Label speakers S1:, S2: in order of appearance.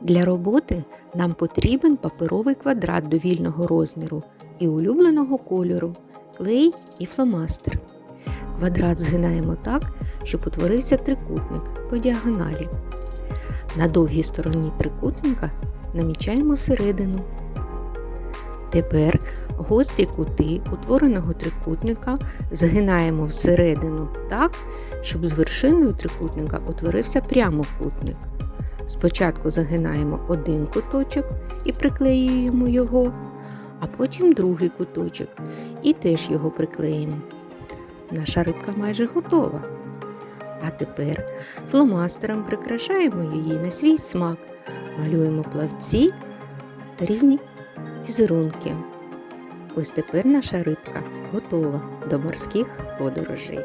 S1: Для роботи нам потрібен паперовий квадрат довільного розміру і улюбленого кольору, клей і фломастер. Квадрат згинаємо так, щоб утворився трикутник по діагоналі. На довгій стороні трикутника намічаємо середину. Тепер гострі кути утвореного трикутника згинаємо всередину так, щоб з вершиною трикутника утворився прямокутник. Спочатку загинаємо один куточок і приклеюємо його, а потім другий куточок і теж його приклеїмо. Наша рибка майже готова. А тепер фломастером прикрашаємо її на свій смак, малюємо плавці та різні візерунки. Ось тепер наша рибка готова до морських подорожей.